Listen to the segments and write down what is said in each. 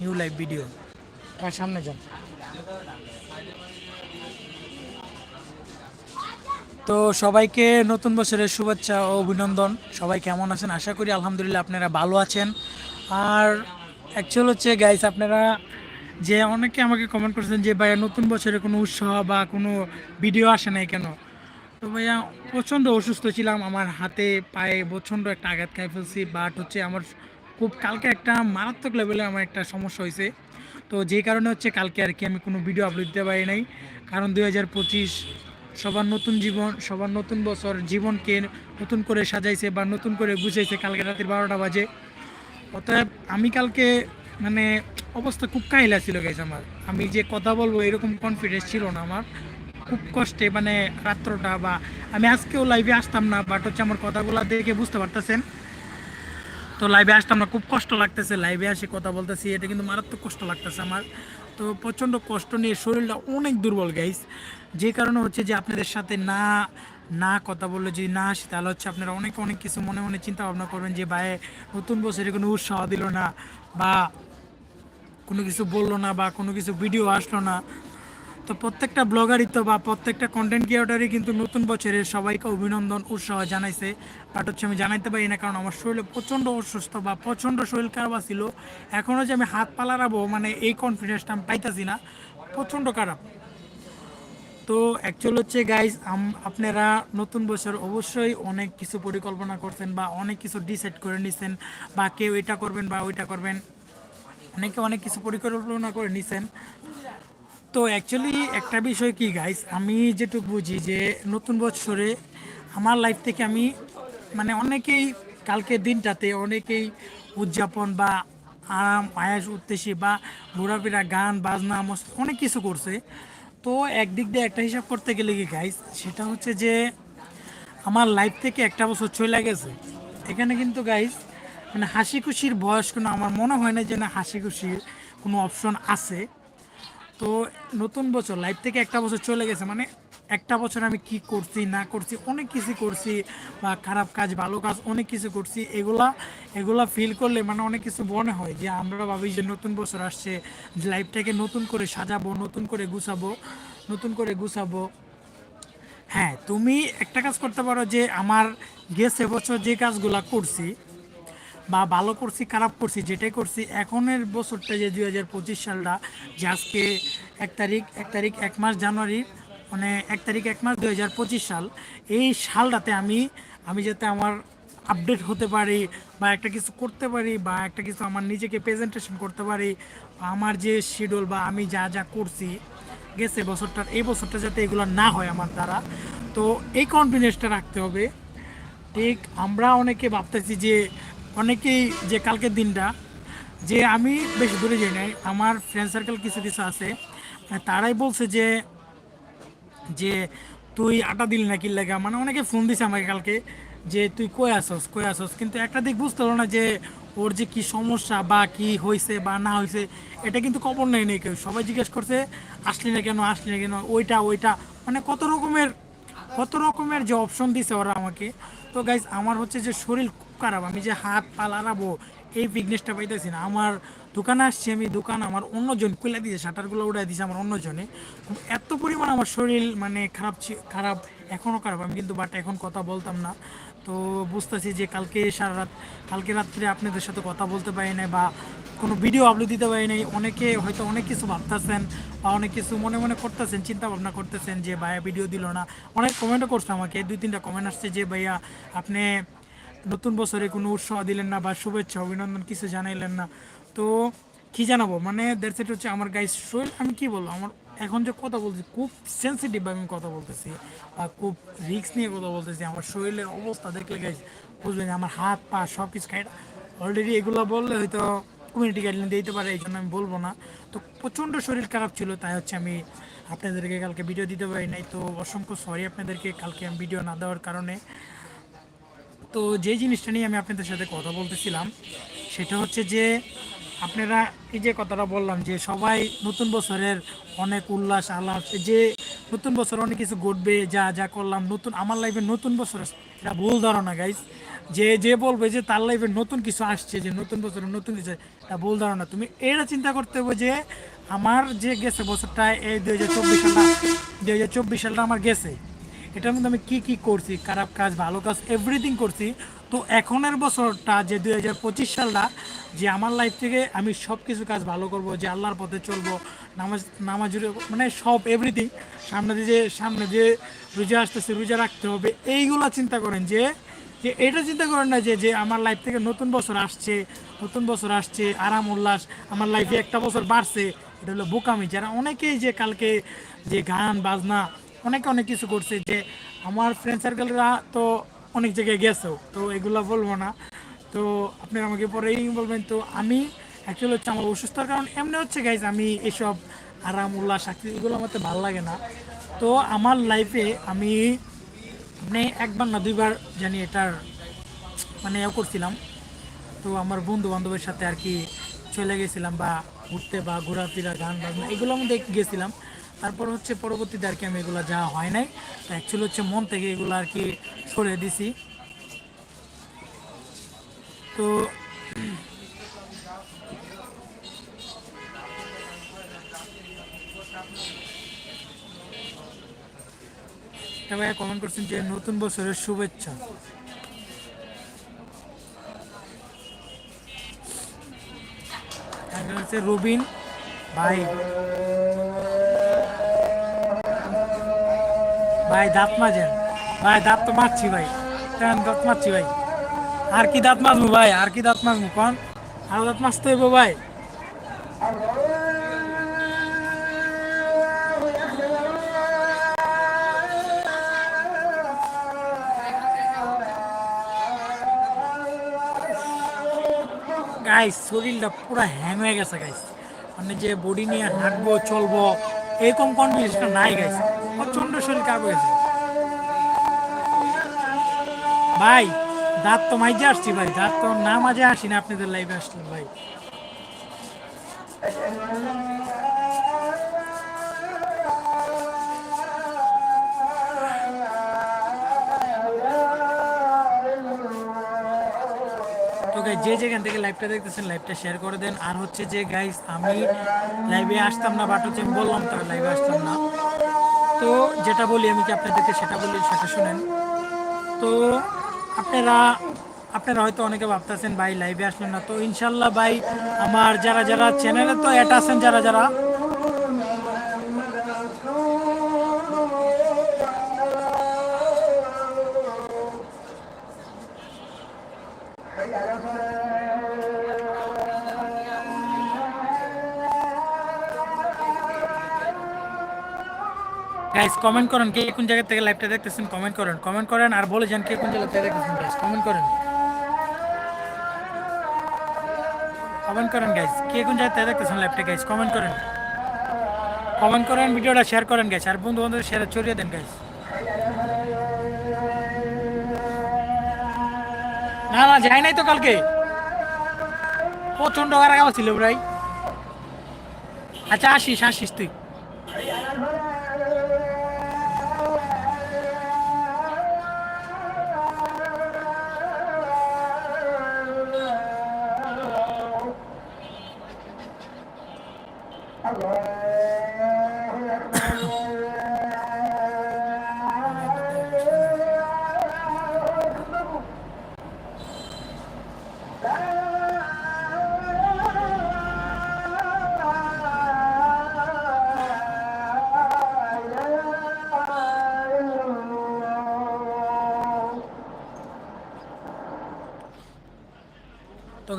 New live video. আর সামনে যান। তো সবাইকে নতুন বছরের শুভেচ্ছা ও অভিনন্দন। সবাই কেমন আছেন? আশা করি আলহামদুলিল্লাহ আপনারা ভালো আছেন। আর অ্যাকচুয়াল হচ্ছে গাইস আপনারা যে অনেকে আমাকে কমেন্ট করেছেন যে ভাইয়া নতুন বছরে কোনো উৎসাহ বা কোনো ভিডিও আসে নাই কেন? তো ভাইয়া প্রচণ্ড অসুস্থ ছিলাম। আমার হাতে পায়ে প্রচণ্ড একটা আঘাত খাই ফেলছি বাট হচ্ছে আমার খুব কালকে একটা মারাত্মক লেভেলে আমার একটা সমস্যা হয়েছে। তো যেই কারণে হচ্ছে কালকে আর কি আমি কোনো ভিডিও আপলোড দিতে পারি নাই। কারণ দুই হাজার পঁচিশ সবার নতুন জীবন, সবার নতুন বছর, জীবনকে নতুন করে সাজাইছে বা নতুন করে গুছাইছে কালকে রাতের বারোটা বাজে। অতএব আমি কালকে মানে অবস্থা খুব কাহিলা ছিল গেছে আমার। আমি যে কথা বলব এরকম কনফিডেন্স ছিল না আমার। খুব কষ্টে মানে রাত্রটা বা আমি আজকেও লাইভে আসতাম না বাট হচ্ছে আমার কথাগুলো দেখে বুঝতে পারতেছেন। তো লাইভে আসতে না খুব কষ্ট লাগতেছে লাইভে আসে, কথা বলতেছি, এটা কিন্তু মারাত্মক কষ্ট লাগতেছে আমার। তো প্রচণ্ড কষ্ট নিয়ে শরীরটা অনেক দুর্বল গাইস যে কারণে হচ্ছে যে আপনাদের সাথে না না কথা বললে যদি না আসি, তাহলে হচ্ছে আপনারা অনেক অনেক কিছু মনে মনে চিন্তা ভাবনা করবেন যে, ভাই, নতুন বছরে কোনো উৎসাহ দিল না বা কোনো কিছু বলল না বা কোনো কিছু ভিডিও আসলো না। তো প্রত্যেকটা ব্লগারই তো বা প্রত্যেকটা কন্টেন্ট ক্রিয়েটারই কিন্তু নতুন বছরের সবাইকে অভিনন্দন, উৎসাহ জানাইছে। বাট হচ্ছে আমি জানাইতে পারি না, কারণ আমার শরীরে প্রচণ্ড অসুস্থ বা প্রচণ্ড শরীর খারাপ ছিল এখনও যে আমি হাত পালারাবো মানে এই কনফিডেন্সটা আমি পাইতাছি না। প্রচণ্ড খারাপ। তো অ্যাকচুয়াল হচ্ছে গাইজ আপনারা নতুন বছর অবশ্যই অনেক কিছু পরিকল্পনা করছেন বা অনেক কিছু ডিসাইড করে নিছেন বা কেউ এটা করবেন বা ওইটা করবেন। অনেকে অনেক কিছু পরিকল্পনা করে নিছেন। তো অ্যাকচুয়ালি একটা বিষয় কি গাইস আমি যেটুকু বুঝি যে নতুন বছরে আমার লাইফ থেকে আমি মানে অনেকেই কালকের দিনটাতে অনেকেই উদযাপন বা আরাম, আয়াস উদ্দেশ্যে বা ঘোরাফেরা, গান, বাজনা অনেক কিছু করছে। তো একদিক দিয়ে একটা হিসাব করতে গেলে কি গাইস সেটা হচ্ছে যে আমার লাইফ থেকে একটা বছর চলে গেছে। এখানে কিন্তু গাইস মানে হাসি খুশির বয়স কোনো, আমার মনে হয় না যে না হাসি খুশির কোনো অপশন আছে। তো নতুন বছর লাইফ থেকে একটা বছর চলে গেছে মানে একটা বছর আমি কি করছি, না করছি, অনেক কিছু করছি, বা খারাপ কাজ, ভালো কাজ, অনেক কিছু করছি, এগুলা এগুলা ফিল করলে মানে অনেক কিছু মনে হয় যে আমরা ভাবি যে নতুন বছর আসছে লাইফটাকে নতুন করে সাজাবো, নতুন করে গুছাবো, নতুন করে গুছাবো। হ্যাঁ তুমি একটা কাজ করতে পারো যে আমার গেছে বছর যে কাজগুলা করছি বা ভালো করছি, খারাপ করছি, যেটাই করছি, এখনের বছরটা যে দুই হাজার পঁচিশ সালটা, যে আজকে এক তারিখ এক তারিখ এক মাস জানুয়ারি মানে এক তারিখ এক মাস দুই হাজার পঁচিশ সাল, এই সালটাতে আমি আমি যাতে আমার আপডেট হতে পারি বা একটা কিছু করতে পারি বা একটা কিছু আমার নিজেকে প্রেজেন্টেশন করতে পারি আমার যে শিডিউল বা আমি যা যা করছি, গেছে বছরটার, এই বছরটা যাতে এগুলো না হয় আমার দ্বারা। তো এই কনফিডেন্সটা রাখতে হবে। ঠিক, আমরা অনেকে ভাবতেছি যে অনেকেই যে কালকের দিনটা, যে আমি বেশি দূরে যাই নাই, আমার ফ্রেন্ড সার্কেল কিছু কিছু আছে, তারাই বলছে যে যে তুই আটা দিলি না কি লাগা? মানে অনেকে ফোন দিছে আমাকে কালকে যে তুই কই আসস কই আসস কিন্তু একটা দিক বুঝতে পারল না যে ওর যে কি সমস্যা বা কি হয়েছে বা না হয়েছে এটা কিন্তু খবর নেই নেই কেউ। সবাই জিজ্ঞেস করছে, আসলি না কেন, আসলি না কেন? ওইটা ওইটা। মানে কত রকমের কত রকমের যে অপশন দিছে ওরা আমাকে। তো গাইজ আমার হচ্ছে যে শরীর খারাপ, আমি যে হাত পা লাড়াবো, এই ফিটনেসটা পাইতেছি না। আমার দোকানে আসছি আমি, দোকান আমার অন্যজন খুলে দিয়েছে শাটারগুলো উড়াই দিয়েছে আমার অন্যজনে। এত পরিমাণ আমার শরীর মানে খারাপ খারাপ এখনও খারাপ, আমি কিন্তু বাট এখন কথা বলতাম না। তো বুঝতেছি যে কালকে সারা রাত, কালকে রাত্রে আপনাদের সাথে কথা বলতে পারি না বা কোনো ভিডিও আপলোড দিতে পারি নাই। অনেকে হয়তো অনেক কিছু ভাবতেছেন বা অনেক কিছু মনে মনে করতেছেন চিন্তা ভাবনা করতেছেন যে, ভাইয়া ভিডিও দিল না। অনেক কমেন্টও করছে আমাকে, দুই, তিনটা কমেন্ট আসছে যে, ভাইয়া, আপনি নতুন বছরে কোনো উৎসাহ দিলেন না বা শুভেচ্ছা, অভিনন্দন কিছু জানাইলেন না। তো কি জানাব? মানে দ্যাটস ইট হচ্ছে আমার গাইস শরীর আমি কি বলব? আমার এখন যে কথা বলছি, খুব সেন্সিটিভ আমি কথা বলতেছি বা খুব রিস্ক নিয়ে কথা বলতেছি। আমার শরীরের অবস্থা দেখলে গাইস বুঝবেন আমার হাত, পা সব কিছু খাই অলরেডি এগুলো বললে হয়তো কমিউনিটি গাইডলাইন দিতে পারে এই জন্য আমি বলব না। তো প্রচণ্ড শরীর খারাপ ছিল, তাই হচ্ছে আমি আপনাদেরকে কালকে ভিডিও দিতে পারি নাই। তো অসংখ্য সরি আপনাদেরকে, কালকে আমি ভিডিও না দেওয়ার কারণে। তো যে জিনিসটা নিয়ে আমি আপনাদের সাথে কথা বলতেছিলাম, সেটা হচ্ছে যে আপনারা এই যে কথাটা বললাম যে সবাই নতুন বছরের অনেক উল্লাস আল্লাহ যে নতুন বছর অনেক কিছু ঘটবে, যা যা করলাম, নতুন, আমার লাইফে নতুন বছর এটা ভুল ধারণা গাইস যে যে বলবে যে তার লাইফে নতুন কিছু আসছে, যে নতুন বছরে নতুন কিছু এটা ভুল ধারণা। তুমি এটা চিন্তা করতে হবে যে আমার যে গেছে বছরটা, এই দুই হাজার চব্বিশ সালটা, দুই হাজার চব্বিশ সালটা আমার গেছে। এটার মধ্যে আমি কি কি করছি, খারাপ কাজ, ভালো কাজ এভরিথিং করছি। তো এখনের বছরটা যে দুই হাজার পঁচিশ সালটা, যে আমার লাইফ থেকে আমি সব কিছু কাজ ভালো করব, যে আল্লাহর পথে চলবো, নামাজ নামাজ মানে সব এভরিথিং সামনে যে সামনে যে রোজা আসতেছে, রোজা রাখতে হবে, এইগুলা চিন্তা করেন যে যে এটা চিন্তা করেন না যে যে আমার লাইফ থেকে নতুন বছর আসছে, নতুন বছর আসছে, আরাম, উল্লাস, আমার লাইফে একটা বছর বাড়ছে, এটা হলো বোকামি। যারা অনেকেই যে কালকে যে গান, বাজনা অনেকে অনেক কিছু করছে যে আমার ফ্রেন্ড সার্কেলরা তো অনেক জায়গায় গেছেও, তো এগুলো বলব না। তো আপনারা আমাকে পরেই বলবেন, তো আমি অ্যাকচুয়ালি হচ্ছে আমার অসুস্থতার কারণ, এমনি হচ্ছে গাইজ আমি এসব আরাম, উল্লাস এগুলো আমার তো ভালো লাগে না। তো আমার লাইফে আমি মানে একবার না দুইবার জানি এটার মানে এও করছিলাম। তো আমার বন্ধু বান্ধবের সাথে আর কি চলে গেছিলাম বা ঘুরতে বা ঘোরাফেরা, গান বাজনা এগুলো আমি দেখ গেছিলাম। তারপর হচ্ছে পরবর্তীতে আর কি আমি এগুলো যাওয়া হয় নাই অ্যাকচুয়ালি হচ্ছে মন থেকে এগুলো আর কি সরে দিছি। তো সবাই কমেন্ট করছেন যে নতুন বছরের শুভেচ্ছা। রবিন, ভাই। ভাই, দাঁত মাজেন। ভাই, দাঁত তো মারছি ভাই। দাঁত মারছি ভাই? আর কি দাঁত মাজবো ভাই? আর কি দাঁত মাজবো কন? আর দাঁত মাজতে হইব ভাই। গাইস শরীরটা পুরো হ্যাং হয়ে গেছে গাইস মানে যে বডি নিয়ে হাঁটবো, চলবো, এরকম কনফিডেন্সটা নাই গাইস কাজ হয়েছে ভাই, দাঁত তো মাইজে আসছি ভাই, দাঁত তো না মাঝে আসি না আপনাদের লাইভে আসলেন ভাই। যে যেখান থেকে লাইভটা দেখতেছেন লাইভটা শেয়ার করে দেন। আর হচ্ছে যে গাইস আমি লাইভে আসতাম না বাট হচ্ছে বললাম, তারা লাইভে আসতাম না। তো যেটা বলি আমি কি আপনাদেরকে সেটা বলি, সেটা শোনেন। তো আপনারা আপনারা হয়তো অনেকে ভাবতেছেন, ভাই লাইভে আসলেন না। তো ইনশাল্লাহ ভাই, আমার যারা যারা চ্যানেলে তো অ্যাড আছেন, যারা যারা গাইস কমেন্ট করেন কে কোন জায়গা থেকে লাইভটা দেখতেছেন কমেন্ট করেন। কমেন্ট করেন আর বলে যান কে কোন জায়গা থেকে দেখতেছেন গাইস কমেন্ট করেন। কমেন্ট করেন গাইস কে কোন জায়গা থেকে দেখতেছেন লাইভটা গাইস কমেন্ট করেন। কমেন্ট করেন, ভিডিওটা শেয়ার করেন গাইস আর বন্ধু বান্ধব শেয়ার ছড়িয়ে দেন গাইস না না যাই নাই তো কালকে। প্রচণ্ড গারাগাওয়া ছিল, ভাই। আচ্ছা আসিস আসিস তুই।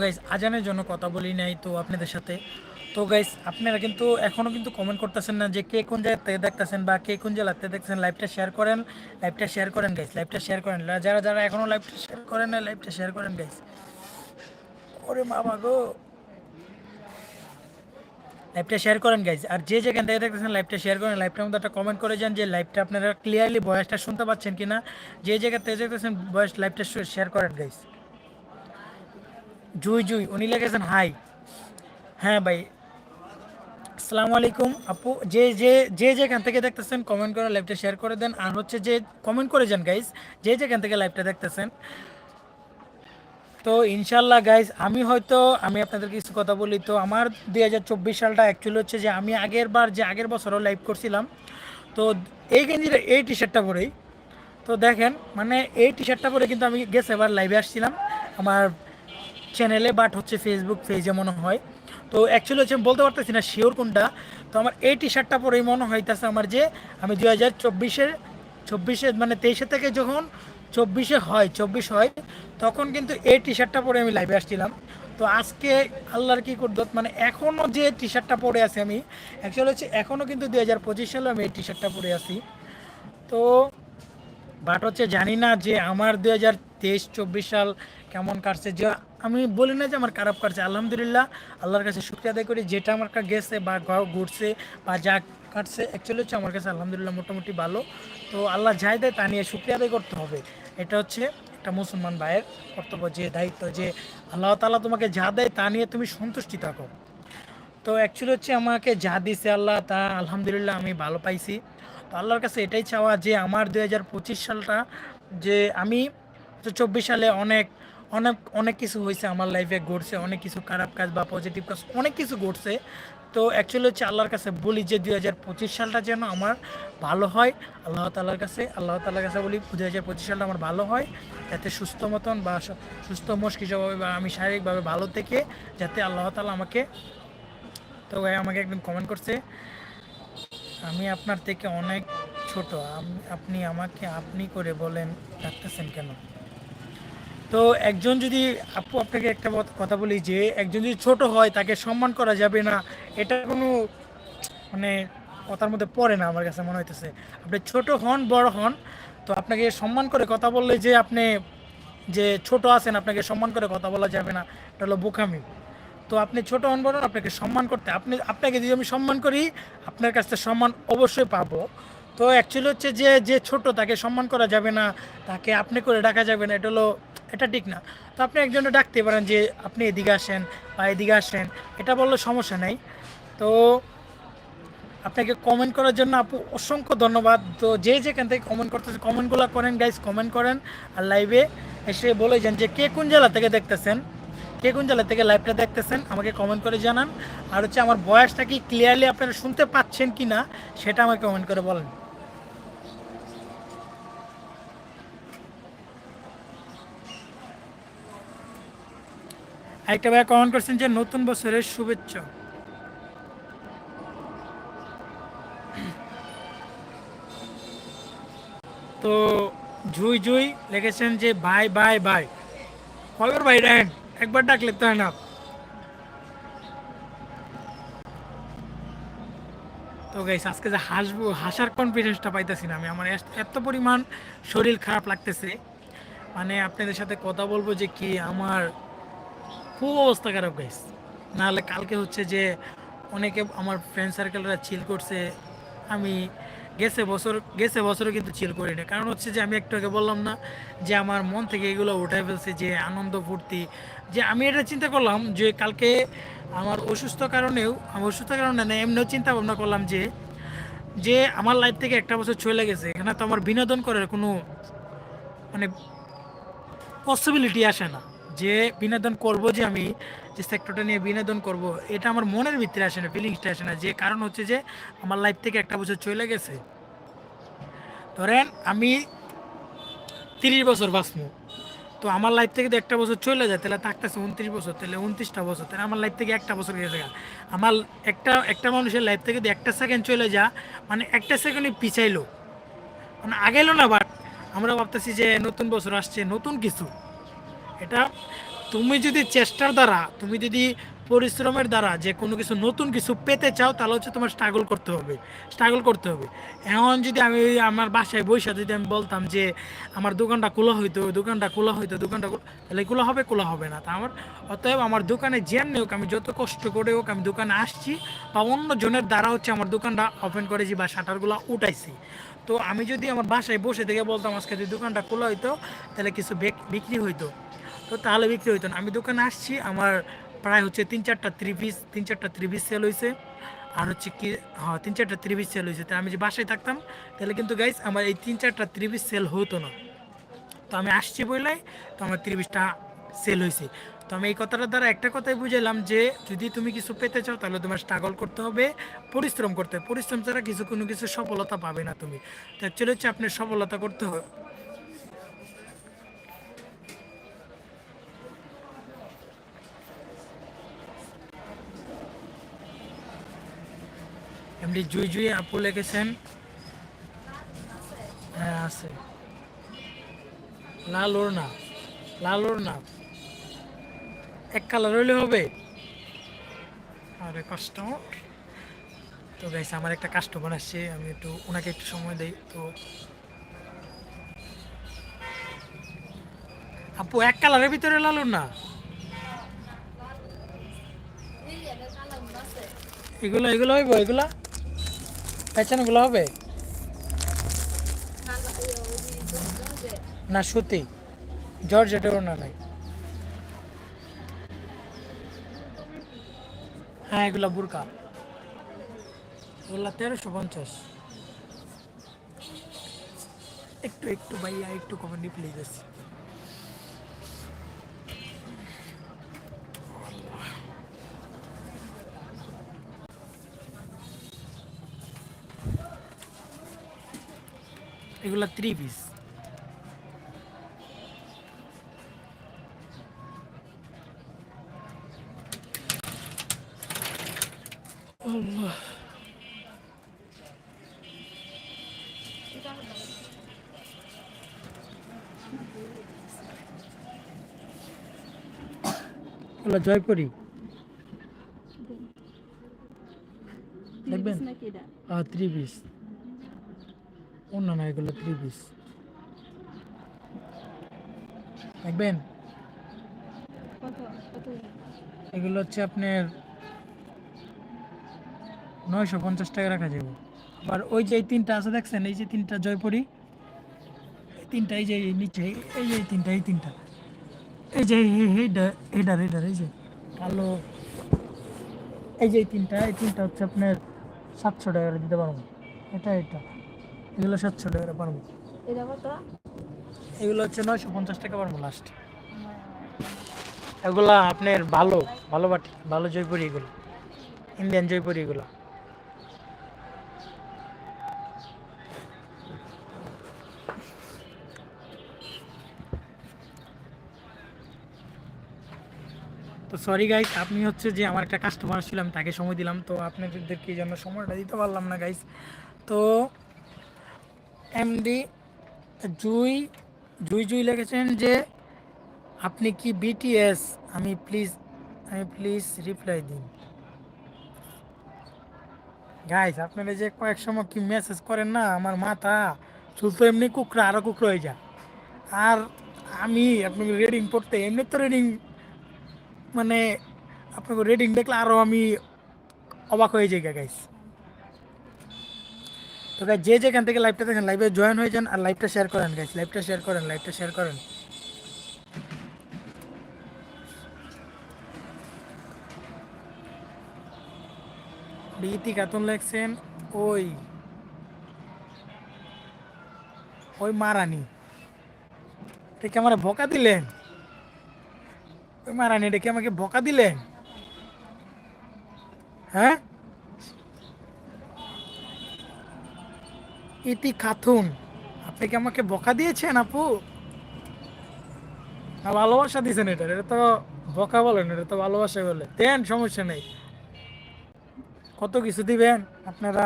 গাইস আজানের জন্য কথা বলি নাই তো আপনাদের সাথে। তো গাইস আপনারা কিন্তু এখনও কিন্তু কমেন্ট করতেছেন না যে কে কোন জায়গা থেকে দেখতেছেন বা কে কোন জেলা থেকে দেখতেছেন লাইভটা শেয়ার করেন লাইভটা শেয়ার করেন গাইস লাইভটা শেয়ার করেন। যারা যারা এখনও লাইভটা শেয়ার করেন না লাইভটা শেয়ার করেন গাইস ওরে মামা গো। লাইভটা শেয়ার করেন গাইজ আর যে যেখান থেকে দেখতেছেন লাইভটা শেয়ার করেন লাইভটার মধ্যে একটা কমেন্ট করে যান যে লাইভটা আপনারা ক্লিয়ারলি ভয়েসটা শুনতে পাচ্ছেন কিনা। যে জায়গা থেকে দেখতেছেন ভয়েস লাইভটা শেয়ার করেন গাইজ জুই জুই, উনি লেগেছেন হাই। হ্যাঁ ভাই। আসসালামু আলাইকুম, আপু, যে যে যে যেখান থেকে দেখতেছেন কমেন্ট করে লাইভটা শেয়ার করে দেন। আর হচ্ছে যে কমেন্ট করে যান গাইস যে যেখান থেকে লাইভটা দেখতেছেন। তো ইনশাল্লাহ গাইজ আমি হয়তো, আমি আপনাদের কিছু কথা বলি। তো আমার দুই হাজার চব্বিশ সালটা অ্যাকচুয়ালি হচ্ছে যে, আমি আগের বার, যে আগের বছরও লাইভ করছিলাম। তো এই গেঞ্জিটা, এই টি শার্টটা পরেই। তো দেখেন মানে এই টি শার্টটা পরে কিন্তু আমি গেছে এবার লাইভে আসছিলাম। আমার চ্যানেলে বাট হচ্ছে ফেসবুক পেজে মনে হয়। তো অ্যাকচুয়ালি হচ্ছে আমি বলতে পারতেছি না শিওর কোনটা। তো আমার এই টি শার্টটা পরেই মনে হইতেছে আমার যে, আমি দুই হাজার চব্বিশের চব্বিশে মানে তেইশে থেকে যখন চব্বিশে হয়, চব্বিশ হয়, তখন কিন্তু এই টি শার্টটা পরে আমি লাইভে আসছিলাম। তো আজকে আল্লাহর কি করতো মানে এখনও যে টি শার্টটা পরে আছি আমি অ্যাকচুয়ালি হচ্ছে এখনও কিন্তু দুই হাজার পঁচিশ সালে আমি এই টি শার্টটা পরে আছি। তো বাট হচ্ছে জানি না যে আমার দুই হাজার তেইশ, চব্বিশ সাল কেমন কাটছে, যে আমি বলি না যে আমার খারাপ কাটছে, আলহামদুলিল্লাহ, আল্লাহর কাছে শুক্রিয়া আদায় করি, যেটা আমার কাছে গেছে বা ঘুরছে বা যা কাটছে অ্যাকচুয়ালি হচ্ছে আমার কাছে আলহামদুলিল্লাহ মোটামুটি ভালো। তো আল্লাহ যাই দেয় তা নিয়ে শুক্রিয়া আদায় করতে হবে। এটা হচ্ছে একটা মুসলমান ভাইয়ের কর্তব্য, যে দায়িত্ব, যে আল্লাহ তাআলা তোমাকে যা দেয় তা নিয়ে তুমি সন্তুষ্টি থাকো। তো অ্যাকচুয়ালি হচ্ছে আমাকে যা দিছে আল্লাহ তা আলহামদুলিল্লাহ আমি ভালো পাইছি। তো আল্লাহর কাছে এটাই চাওয়া যে আমার দুই হাজার পঁচিশ সালটা যে আমি চব্বিশ সালে অনেক অনেক অনেক কিছু হয়েছে আমার লাইফে ঘটছে, অনেক কিছু খারাপ কাজ বা পজিটিভ কাজ, অনেক কিছু ঘটছে। তো অ্যাকচুয়ালি হচ্ছে আল্লাহর কাছে বলি যে দুই হাজার পঁচিশ সালটা যেন আমার ভালো হয়। আল্লাহ তাল্লার কাছে, আল্লাহ তাল্লার কাছে বলি দুই হাজার পঁচিশ সালটা আমার ভালো হয়। যাতে সুস্থ মতন বা সুস্থ মস্তিষ্কভাবে বা আমি শারীরিকভাবে ভালো থেকে যাতে আল্লাহ তালা আমাকে, তো ভাই আমাকে একদম কমেন্ট করছে, আমি আপনার থেকে অনেক ছোট আপনি আমাকে আপনি করে বলেন, ডাকতেছেন কেন? তো একজন যদি আপু আপনাকে একটা কথা বলি যে একজন যদি ছোট হয় তাকে সম্মান করা যাবে না, এটা কোনো মানে কথার মধ্যে পড়ে না আমার কাছে মনে হইতেছে। আপনি ছোট হন, বড় হন, তো আপনাকে সম্মান করে কথা বললে যে আপনি যে ছোট আছেন আপনাকে সম্মান করে কথা বলা যাবে না, এটা হলো বোকামি। তো আপনি ছোট হন, বড় আপনাকে সম্মান করতে, আপনি, আপনাকে যদি আমি সম্মান করি, আপনার কাছ থেকে সম্মান অবশ্যই পাবো। তো অ্যাকচুয়ালি হচ্ছে যে যে ছোট তাকে সম্মান করা যাবে না, তাকে আপনি করে ডাকা যাবে না, এটা হলো এটা ঠিক না। তো আপনি একজনকে ডাকতে পারেন যে, আপনি এদিকে আসেন বা এদিকে আসেন। এটা বললে সমস্যা নেই। তো আপনাকে কমেন্ট করার জন্য আপু অসংখ্য ধন্যবাদ। তো যে যেখান থেকে কমেন্ট করতেছে কমেন্টগুলো করেন গাইজ কমেন্ট করেন আর লাইভে এসে বলে যান যে, কে কোন জেলা থেকে দেখতেছেন? কে কোন জেলা থেকে লাইভটা দেখতেছেন? আমাকে কমেন্ট করে জানান। আর হচ্ছে আমার বয়সটা কি ক্লিয়ারলি আপনারা শুনতে পাচ্ছেন কি না সেটা আমাকে কমেন্ট করে বলেন। একটা ভাই কমেন্ট করছেন যে, নতুন বছরের শুভেচ্ছা। তো জুই জুই লিখেছেন যে, বাই বাই বাই। কয়বার ভাই ডাকেন একবার ডাকলে তো হয় না। তো গাইস আজকে যে হাসবো, হাসার কনফিডেন্সটা পাইতেছি না আমি। আমার এত পরিমাণ শরীর খারাপ লাগতেছে। মানে আপনাদের সাথে কথা বলব যে কি আমার খুব অবস্থা খারাপ গাইস নাহলে কালকে হচ্ছে যে অনেকে আমার ফ্রেন্ড সার্কেলরা চিল করছে। আমি গেছে বছর, গেছে বছরও কিন্তু চিল করি না কারণ হচ্ছে যে আমি একটু আগে বললাম না যে আমার মন থেকে এগুলো উঠাই ফেলছে যে আনন্দ ফুর্তি। যে আমি এটা চিন্তা করলাম যে কালকে আমার অসুস্থ কারণেও, আমার অসুস্থ কারণে না, এমনিও চিন্তা ভাবনা করলাম যে যে আমার লাইফ থেকে একটা বছর চলে গেছে। এখানে তো আমার বিনোদন করার কোনো মানে পসিবিলিটি আসে না। যে বিনোদন করব যে আমি, যে সেক্টরটা নিয়ে বিনোদন করব, এটা আমার মনের ভিতরে আসে না ফিলিংসটা আসে না। যে কারণ হচ্ছে যে, আমার লাইফ থেকে একটা বছর চলে গেছে। ধরেন আমি তিরিশ বছর বাঁচবো। তো আমার লাইফ থেকে যদি একটা বছর চলে যায়, তাহলে থাকতেছে উনত্রিশ বছর, তাহলে উনত্রিশটা বছর, তাহলে আমার লাইফ থেকে একটা বছর গেছে আমার একটা একটা মানুষের লাইফ থেকে যদি একটা সেকেন্ড চলে যা মানে একটা সেকেন্ডই পিছাইলো। মানে আগেলো না বাট আমরা ভাবতেছি যে নতুন বছর আসছে, নতুন কিছু। এটা তুমি যদি চেষ্টার দ্বারা, তুমি যদি পরিশ্রমের দ্বারা যে কোনো কিছু, নতুন কিছু পেতে চাও, তাহলে হচ্ছে তোমার স্ট্রাগল করতে হবে স্ট্রাগল করতে হবে। এখন যদি আমি আমার বাসায় বসে যদি আমি বলতাম যে, আমার দোকানটা খোলা হইতো, দোকানটা খোলা হইতো, দোকানটা তাহলে খোলা হবে খোলা হবে না। তা আমার, অতএব আমার দোকানে যেমনি হোক, আমি যত কষ্ট করে হোক, আমি দোকানে আসছি বা অন্য জনের দ্বারা হচ্ছে আমার দোকানটা ওপেন করেছি বা শাটারগুলো উঠাইছি। তো আমি যদি আমার বাসায় বসে থেকে বলতাম, আজকে যদি দোকানটা খোলা হইতো, তাহলে কিছু বিক্রি হইতো। তো তাহলে বিক্রি হইতো না। আমি দোকানে আসছি, আমার প্রায় হচ্ছে তিন চারটা থ্রি তিন চারটা থ্রি সেল হয়েছে আর হচ্ছে কি হ্যাঁ তিন চারটা থ্রি সেল হয়েছে তাই আমি যে বাসায় থাকতাম, তাহলে কিন্তু গাইস আমার এই তিন চারটা থ্রি সেল হতো না। তো আমি আসছি বললাই তো আমার থ্রি সেল হয়েছে তো আমি এই কথাটার দ্বারা একটা কথাই বুঝালাম যে, যদি তুমি কিছু পেতে চাও, তাহলে তোমার স্ট্রাগল করতে হবে, পরিশ্রম করতে হবে। পরিশ্রম ছাড়া কিছু কোনো কিছু সফলতা পাবে না তুমি। তো অ্যাকচুয়ালি হচ্ছে আপনার সফলতা করতে হবে এমনি জুই জুই, আপু লিখেছেন হ্যাঁ আছে। লাল ওর না লাল ওর না এক কালার হইলে হবে। আরে কাস্টমার তো গাইছে আমার একটা কাস্টমার আসছে, আমি একটু ওনাকে একটু সময় দেই, তো। আপু, এক কালারের ভিতরে লাল ওর না এগুলো এগুলো হইব, এগুলা? পেছানোগুলো হবে? না, সুতি। জর্জেটেরও না নাই। হ্যাঁ এগুলা বুরকা। এগুলা তেরোশো পঞ্চাশ। একটু একটু ভাইয়া, একটু কমেন্টে প্লিজ আছে এগুলা থ্রি পিস জয়পুরি দেখবেন? থ্রি পিস অন্য না, এগুলো থ্রি পিস দেখবেন? এগুলো হচ্ছে আপনার নয়শো পঞ্চাশ টাকা রাখা যাবে। আবার ওই যে এই তিনটা আছে, দেখছেন? এই যে তিনটা জয়পুরি, এই তিনটা, এই যে নিচে, এই যে তিনটা, এই তিনটা। এই যে এইটার এইটার এই যে কালো। এই যে তিনটা, এই তিনটা হচ্ছে আপনার সাতশো টাকা দিতে পারব। এটা এটা। এগুলো সাতশো টাকা পারব। এগুলো হচ্ছে নয়শো পঞ্চাশ টাকা পারব লাস্ট এগুলা আপনার ভালো ভালো বাটি ভালো জয়পুরি এগুলো ইন্ডিয়ান জয়পুরি এগুলো। তো সরি গাইস আপনি হচ্ছে যে আমার একটা কাস্টমার ছিলাম তাকে সময় দিলাম তো আপনাদেরকে জন্য সময়টা দিতে পারলাম না গাইস তো এমডি জুই জুই জুই লিখেছেন যে আপনি কি বিটিএস আমি প্লিজ আমি প্লিজ রিপ্লাই দিন। গাইস আপনারা যে কয়েক সময় কি মেসেজ করেন না, আমার মাথা তো এমনি কুকরা আরও কুকরা হয়ে যায়। আর আমি আপনাকে রেডিং পড়তে এমনি তো রেডিং মানে আপনাকে রেডিং দেখলে আরও আমি অবাক হয়ে যাই গাইস তো guys, যে যেখান থেকে লাইভটা দেখেন লাইভে জয়েন হয়ে যান আর লাইভটা শেয়ার করেন গাইস লাইভটা শেয়ার করেন লাইভটা শেয়ার করেন। বিগিতি খাতুন লেখছেন ওই ওই মারানি। এটা কি আমার বকা দিলেন? ওই মারানি এটা কি আমাকে বকা দিলেন? হ্যাঁ? ইতি খাতুন আপনি কি আমাকে বকা দিয়েছেন আপু? না, ভালোবাসা দিয়েছেন এটা। এটা তো বকা বলেন, এটা তো ভালোবাসা বলে। দেন, সমস্যা নেই। কত কিছু দিবেন আপনারা?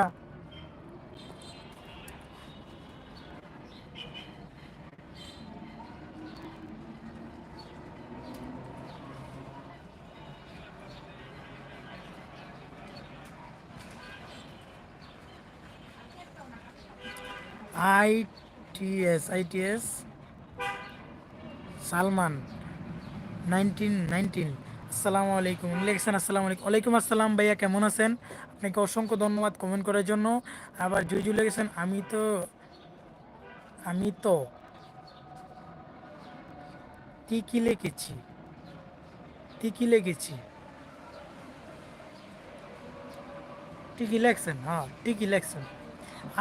I T S I T S Salman nineteen nineteen আসসালামু আলাইকুম। লিখছেন আসসালামু আলাইকুম। আসসালাম ভাইয়া, কেমন আছেন? আপনাকে অসংখ্য ধন্যবাদ কমেন্ট করার জন্য। আবার জুজু লেগেছেন, আমি তো আমি তো কি লিখেছি? কি লিখেছি? ঠিকই ইলেকশন হ্যাঁ ঠিকই ইলেকশন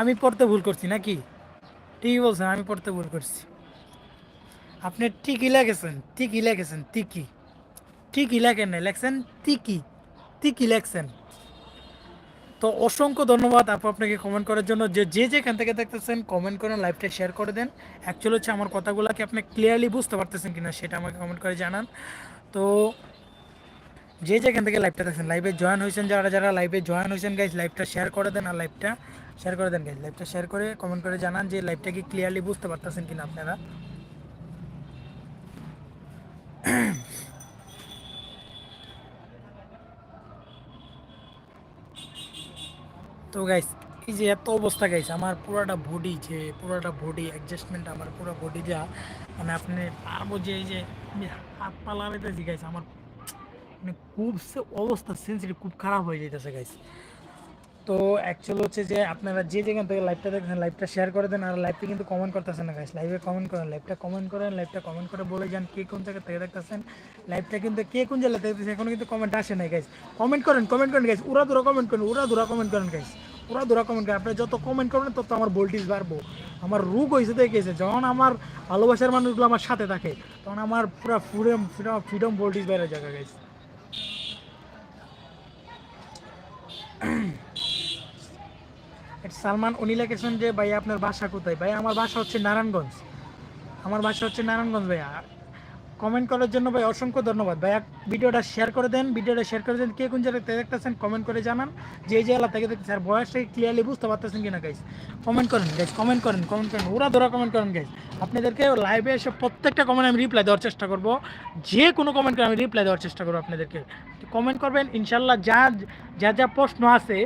আমি পড়তে ভুল করছি নাকি? ঠিকই বলছেন, আমি পড়তে ভুল করছি। আপনি ঠিকই লেখেছেন ঠিকই লেখেছেন, ঠিকই। ঠিকই লেখেন নাই, লেখছেন ঠিকই ঠিকই লেখছেন। তো অসংখ্য ধন্যবাদ আপু আপনাকে কমেন্ট করার জন্য। যে যে যেখান থেকে দেখতেছেন কমেন্ট করেন লাইভটা শেয়ার করে দেন। অ্যাকচুয়ালি হচ্ছে আমার কথাগুলোকে আপনি ক্লিয়ারলি বুঝতে পারতেছেন কিনা সেটা আমাকে কমেন্ট করে জানান। তো যে যেখান থেকে লাইভটা দেখছেন লাইভে জয়েন হয়েছেন যারা যারা লাইভে জয়েন হয়েছেন গাইজ লাইভটা শেয়ার করে দেন আর লাইভটা শেয়ার করে দেন গাইজ লাইভটা শেয়ার করে কমেন্ট করে জানান যে লাইভটা কি ক্লিয়ারলি বুঝতে পারতেছেন কিনা আপনারা। তো গাইস এই যে এত অবস্থা গাইস আমার পুরোটা বডি যে, পুরোটা বডি অ্যাডজাস্টমেন্ট আমার পুরো বডি যা মানে আপনি পারব যে, এই যে হাত পা লাগাইতেছি আমার মানে খুব অবস্থা সেন্সিটিভ খুব খারাপ হয়ে যাইতেছে গাইস তো অ্যাকচুয়াল হচ্ছে যে আপনারা যে যেখান থেকে লাইভটা দেখছেন লাইভটা শেয়ার করে দেন, আর লাইভটা কিন্তু কমেন্ট করতেছেন না গাইস লাইভে কমেন্ট করেন লাইভটা কমেন্ট করেন লাইভটা কমেন্ট করে বলে যান কে কোন জায়গা থেকে দেখতেছেন। লাইভটা কিন্তু কে কোন জায়গা থেকে দেখতেছেন এখনও কিন্তু কমেন্ট আসে নাই গাইস কমেন্ট করেন কমেন্ট করেন গাইস উড়া দুরা কমেন্ট করেন, উড়া দুরা কমেন্ট করেন গাইস ওরা দুরা কমেন্ট করেন। আপনি যত কমেন্ট করবেন, তত আমার ভোল্টেজ বাড়বো। আমার রোগ হয়েছে দেখেছে যখন আমার ভালোবাসার মানুষগুলো আমার সাথে থাকে, তখন আমার পুরো ফ্রিডম ফ্রিডম ফ্রিডম ভোল্টেজ জায়গা গাইস সালমান উনি লেখেছেন যে, ভাইয়া, আপনার বাসা কোথায়? ভাইয়া, আমার বাসা হচ্ছে নারায়ণগঞ্জ। আমার বাসা হচ্ছে নারায়ণগঞ্জ, ভাইয়া। কমেন্ট করার জন্য ভাই অসংখ্য ধন্যবাদ। ভাইয়া ভিডিওটা শেয়ার করে দেন, ভিডিওটা শেয়ার করে দেন, কে কোন জায়গায় দেখতেছেন কমেন্ট করে জানান। যে জেলা থেকে দেখতেছেন, আর বয়সটা ক্লিয়ারলি বুঝতে পারতেছেন কিনা গাইস কমেন্ট করেন গাইস কমেন্ট করেন কমেন্ট করেন, ওরা ধরা কমেন্ট করেন গাইস আপনাদেরকে লাইভে এসে প্রত্যেকটা কমেন্ট আমি রিপ্লাই দেওয়ার চেষ্টা করব। যে কোনো কমেন্ট আমি রিপ্লাই দেওয়ার চেষ্টা করব আপনাদেরকে। কমেন্ট করবেন ইনশাল্লাহ যা যা যা প্রশ্ন আছে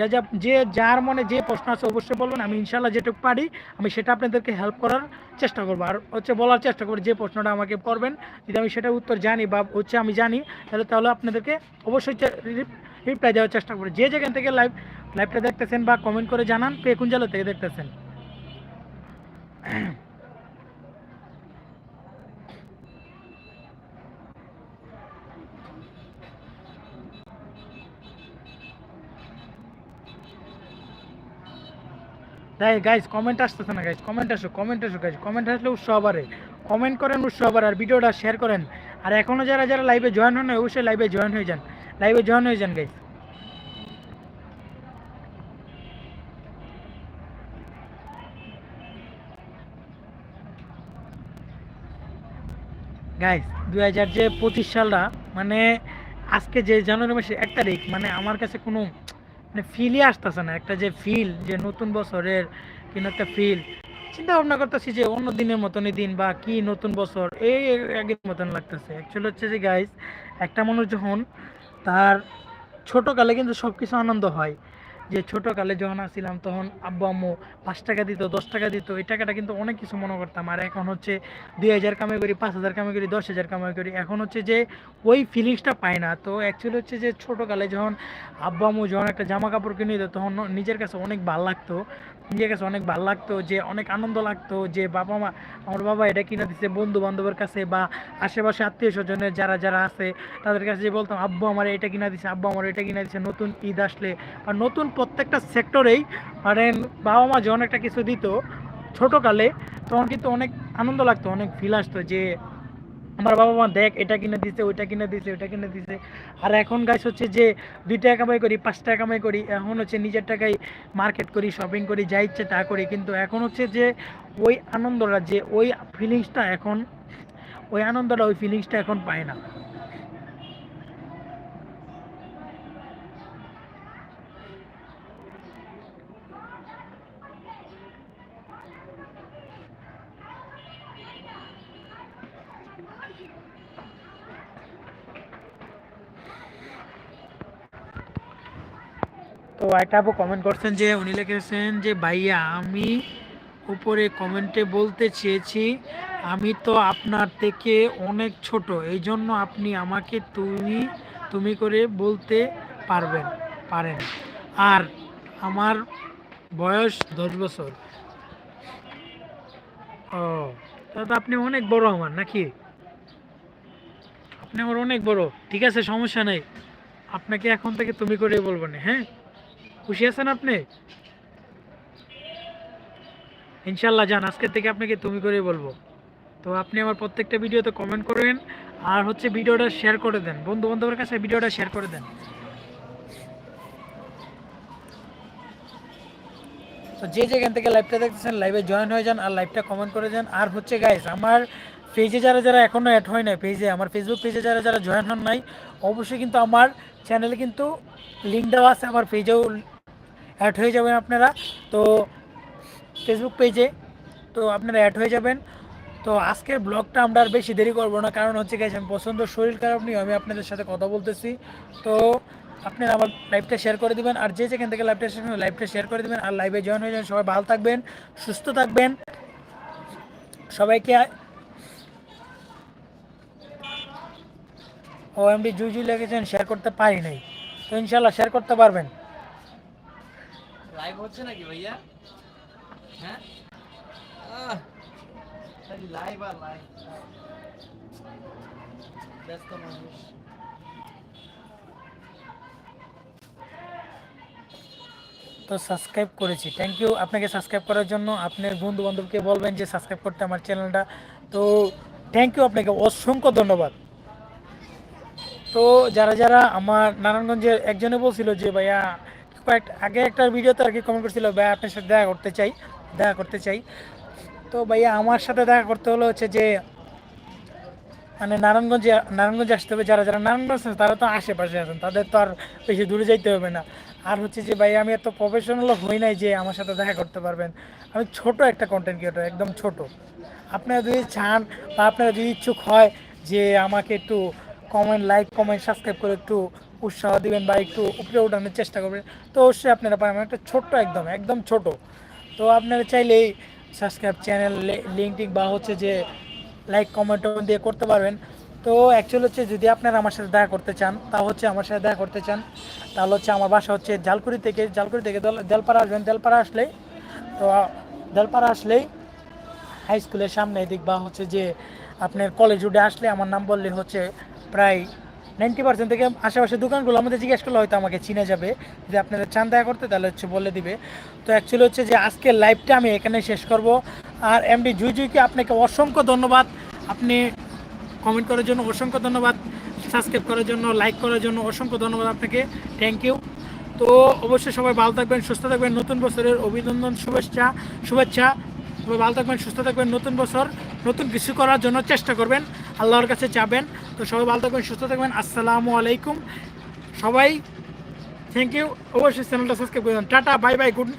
যা যা, যে যার মনে যে প্রশ্ন আছে অবশ্যই বলবেন, আমি ইনশাল্লাহ যেটুকু পারি, আমি সেটা আপনাদেরকে হেল্প করার চেষ্টা করব। আর হচ্ছে বলার চেষ্টা করব যে প্রশ্নটা আমাকে করবেন, যদি আমি সেটা উত্তর জানি বা হচ্ছে আমি জানি, তাহলে তাহলে আপনাদেরকে অবশ্যই রিপ্লাই দেওয়ার চেষ্টা করব। যে যেখান থেকে লাইভ লাইভটা দেখতেছেন বা কমেন্ট করে জানান, কে কোন থেকে দেখতেছেন। তাই গাইজ কমেন্ট আসতেছে না গাইজ কমেন্ট আসো কমেন্ট আসো গাইজ কমেন্ট আসলে উৎসাহ বাড়ে। কমেন্ট করেন, উৎসাহ বাড়ে, আর ভিডিওটা শেয়ার করেন। আর এখনও যারা যারা লাইভে জয়েন হন অবশ্যই লাইভে জয়েন হয়ে যান। লাইভে জয়েন হয়ে যান গাইজ গাইজ দুই হাজার যে পঁচিশ সালটা মানে আজকে যে জানুয়ারি মাসের এক তারিখ মানে আমার কাছে কোনো মানে ফিলই আসতেছে না। একটা যে ফিল যে নতুন বছরের কিনা একটা ফিল চিন্তা ভাবনা করতেছি যে অন্য দিনের মতনই দিন বা কি নতুন বছর, এই আগের মতন লাগতেছে। অ্যাকচুয়ালি হচ্ছে যে গাইজ একটা মানুষ যখন তার ছোটোকালে কিন্তু সব কিছু আনন্দ হয়। যে ছোটোকালে যখন আসছিলাম, তখন আব্বু, আম্মু পাঁচ টাকা দিত, দশ টাকা দিত, এই টাকাটা কিন্তু অনেক কিছু মনে করতাম। আর এখন হচ্ছে দুই হাজার কামাই করি, পাঁচ হাজার কামাই করি, দশ হাজার কামাই করি। এখন হচ্ছে যে ওই ফিলিংসটা পায় না। তো অ্যাকচুয়ালি হচ্ছে যে ছোটোকালে যখন আব্বু, আম্মু যখন একটা জামা কাপড় কিনে দিত, তখন নিজের কাছে অনেক ভালো লাগতো। নিজের কাছে অনেক ভালো লাগতো, যে অনেক আনন্দ লাগতো, যে বাবা মা, আমার বাবা এটা কিনে দিচ্ছে বন্ধু বান্ধবের কাছে বা আশেপাশে আত্মীয় স্বজনের যারা যারা আছে, তাদের কাছে যে বলতাম, আব্বু আমার এটা কিনা দিচ্ছে আব্বু আমার এটা কিনা দিচ্ছে নতুন ঈদ আসলে। আর নতুন প্রত্যেকটা সেক্টরেই মানে বাবা মা যখন একটা কিছু দিত, ছোটোকালে, তখন কিন্তু অনেক আনন্দ লাগতো, অনেক ফিল আসতো যে আমার বাবা মা দেখ, এটা কিনে দিছে, ওইটা কিনে দিছে, ওইটা কিনে দিছে। আর এখন গাছ হচ্ছে যে দুই টাকা কামাই করি, পাঁচ টাকা কামাই করি, এখন হচ্ছে নিজের টাকায় মার্কেট করি শপিং করি, যা ইচ্ছে তা করি। কিন্তু এখন হচ্ছে যে ওই আনন্দটা, যে ওই ফিলিংসটা এখন, ওই আনন্দটা, ওই ফিলিংসটা এখন পায় না। একটা আপু কমেন্ট করছেন যে, উনি লিখেছেন যে, ভাইয়া, আমি উপরে কমেন্টে বলতে চেয়েছি, আমি তো আপনার থেকে অনেক ছোট এই জন্য আপনি আমাকে তুমি তুমি করে বলতে পারবেন, পারেন। আর আমার বয়স দশ বছর। ও তাহলে আপনি অনেক বড় আমার, নাকি? আপনি আমার অনেক বড়, ঠিক আছে, সমস্যা নেই। আপনাকে এখন থেকে তুমি করে বলব না হ্যাঁ? খুশি আছেন আপনি? ইনশাল্লাহ যান আজকের থেকে আপনাকে তুমি করেই বলব। তো আপনি আমার প্রত্যেকটা ভিডিওতে কমেন্ট করবেন আর হচ্ছে ভিডিওটা শেয়ার করে দেন। বন্ধু বান্ধবের কাছে ভিডিওটা শেয়ার করে দেন। তো যে যেখান থেকে লাইভটা দেখতেছেন লাইভে জয়েন হয়ে যান, আর লাইভটা কমেন্ট করে যান আর হচ্ছে গাইস আমার পেজে যারা যারা এখনও অ্যাড হয় নাই পেজে আমার ফেসবুক পেজে যারা যারা জয়েন হন নাই, অবশ্যই কিন্তু আমার চ্যানেলে কিন্তু লিঙ্ক দেওয়া আছে, আমার পেজেও অ্যাড হয়ে যাবেন আপনারা। তো ফেসবুক পেজে তো আপনারা অ্যাড হয়ে যাবেন। তো আজকের ব্লগটা আমরা আর বেশি দেরি করব না, কারণ হচ্ছে গেছে আমি প্রচণ্ড শরীর খারাপ নিয়ে আমি আপনাদের সাথে কথা বলতেছি। তো আপনারা আমার লাইভটা শেয়ার করে দিবেন, আর যে যেখান থেকে লাইভটা শেয়ার লাইভটা শেয়ার করে দিবেন, আর লাইভে জয়েন হয়ে যাবেন, সবাই ভালো থাকবেন, সুস্থ থাকবেন। সবাইকে ও এমডি জুই জুই লেগেছেন শেয়ার করতে পারি নাই। তো ইনশাল্লাহ শেয়ার করতে পারবেন। লাইভ হচ্ছে নাকি ভাইয়া? হ্যাঁ? লাইভ আর লাইভ ব্যস্ত মানুষ। তো সাবস্ক্রাইব করেছি। থ্যাংক ইউ আপনাকে সাবস্ক্রাইব করার জন্য আপনার বন্ধু বান্ধবকে বলবেন যে সাবস্ক্রাইব করতে আমার চ্যানেলটা। তো থ্যাংক ইউ আপনাকে অসংখ্য ধন্যবাদ। তো যারা যারা আমার নারায়ণগঞ্জের একজনে বলছিল যে, ভাইয়া কয়েক আগে একটা ভিডিওতে আর কি কমেন্ট করছিল ভাইয়া আপনার সাথে দেখা করতে চাই, দেখা করতে চাই। তো ভাইয়া, আমার সাথে দেখা করতে হলো হচ্ছে যে মানে নারায়ণগঞ্জে নারায়ণগঞ্জে আসতে হবে। যারা যারা নারায়ণগঞ্জ আছে, তারা তো আশেপাশে আছেন, তাদের তো আর বেশি দূরে যাইতে হবে না। আর হচ্ছে যে ভাই আমি এত প্রফেশনাল হই নাই যে, আমার সাথে দেখা করতে পারবেন। আমি ছোট একটা কন্টেন্ট ক্রিয়েটর একদম ছোট। আপনারা যদি চান বা আপনারা যদি ইচ্ছুক হয় যে, আমাকে একটু কমেন্ট লাইক কমেন্ট সাবস্ক্রাইব করে একটু উৎসাহ দিবেন বা একটু উপরে ওঠানোর চেষ্টা করবেন। তো অবশ্যই আপনারা পারেন একটা ছোট্ট একদম একদম ছোট। তো আপনারা চাইলেই সাবস্ক্রাইব চ্যানেল লিঙ্ক টিঙ্ক বা হচ্ছে যে লাইক কমেন্ট দিয়ে করতে পারবেন। তো অ্যাকচুয়ালি হচ্ছে যদি আপনারা আমার সাথে দেখা করতে চান, তা হচ্ছে আমার সাথে দেখা করতে চান, তাহলে হচ্ছে আমার বাসা হচ্ছে জালকুড়ি থেকে জালকুড়ি থেকে দেল- দেলপাড়া আসবেন, দেলপাড়া আসলেই। তো দেলপাড়া আসলেই হাই স্কুলের সামনে এদিক বা হচ্ছে যে আপনার কলেজ উঠে আসলে আমার নাম বললে হচ্ছে প্রায় নাইনটি পার্সেন্ট থেকে আশেপাশে দোকানগুলো, আমাদের জিজ্ঞেস করলে হয়তো আমাকে চিনে যাবে। যদি আপনাদের চান দেখা করতে, তাহলে হচ্ছে বলে দিবে। তো অ্যাকচুয়ালি হচ্ছে যে আজকের লাইভটা আমি এখানে শেষ করব। আর এমডি জুই জুইকে আপনাকে অসংখ্য ধন্যবাদ। আপনি কমেন্ট করার জন্য অসংখ্য ধন্যবাদ। সাবস্ক্রাইব করার জন্য লাইক করার জন্য অসংখ্য ধন্যবাদ আপনাকে। থ্যাংক ইউ তো অবশ্যই সবাই ভালো থাকবেন, সুস্থ থাকবেন। নতুন বছরের অভিনন্দন, শুভেচ্ছা শুভেচ্ছা। সবাই ভালো থাকবেন, সুস্থ থাকবেন। নতুন বছর, নতুন কিছু করার জন্য চেষ্টা করবেন। আল্লাহর কাছে চাবেন। তো সবাই ভালো থাকবেন, সুস্থ থাকবেন। আসসালামু আলাইকুম। সবাই থ্যাংক ইউ অবশ্যই চ্যানেলটা সাবস্ক্রাইব করে দেন টাটা বাই বাই গুড